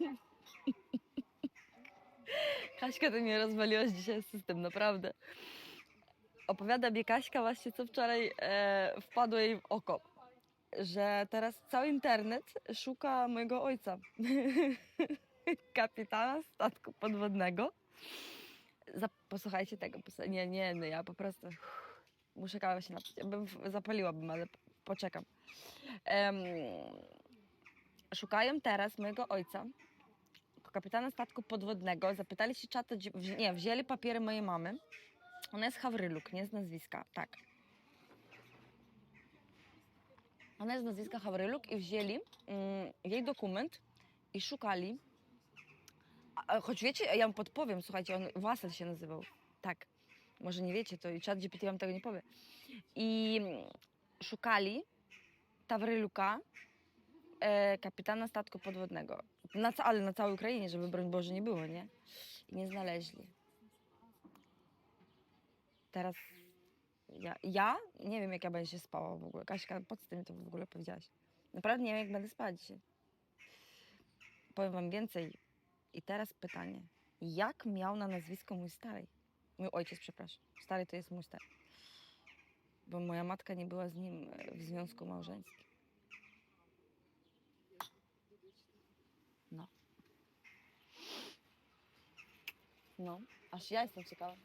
Kaśka, ty mnie rozwaliłaś dzisiaj system, naprawdę. Opowiada mi Kaśka właśnie, co wczoraj e, wpadło jej w oko. Że teraz cały internet szuka mojego ojca. Kapitana statku podwodnego. Posłuchajcie tego. Nie, nie, no ja po prostu muszę kawę się napić. Zapaliłabym, ale poczekam. Em, szukają teraz mojego ojca, kapitana statku podwodnego. Zapytali się czata, nie, wzięli papiery mojej mamy. Ona jest Hawryluk, nie z nazwiska, tak. Ona jest z nazwiska Hawryluk i wzięli mm, jej dokument i szukali. Choć wiecie, ja wam podpowiem, słuchajcie, on Wasel się nazywał. Tak. Może nie wiecie, to i czat GPT wam tego nie powie. I szukali Tawryluka, e, kapitana statku podwodnego. Na, ale na całej Ukrainie, żeby broń Boże nie było, nie? I nie znaleźli. Teraz ja, ja nie wiem, jak ja będę się spała w ogóle. Kaśka, po co ty mi to w ogóle powiedziałaś? Naprawdę nie wiem, jak będę spać dzisiaj. Powiem wam więcej. I teraz pytanie. Jak miał na nazwisko mój stary? Mój ojciec, przepraszam. Stary to jest mój stary. Bo moja matka nie była z nim e, w związku małżeńskim. Ну, аж я їх не чекала.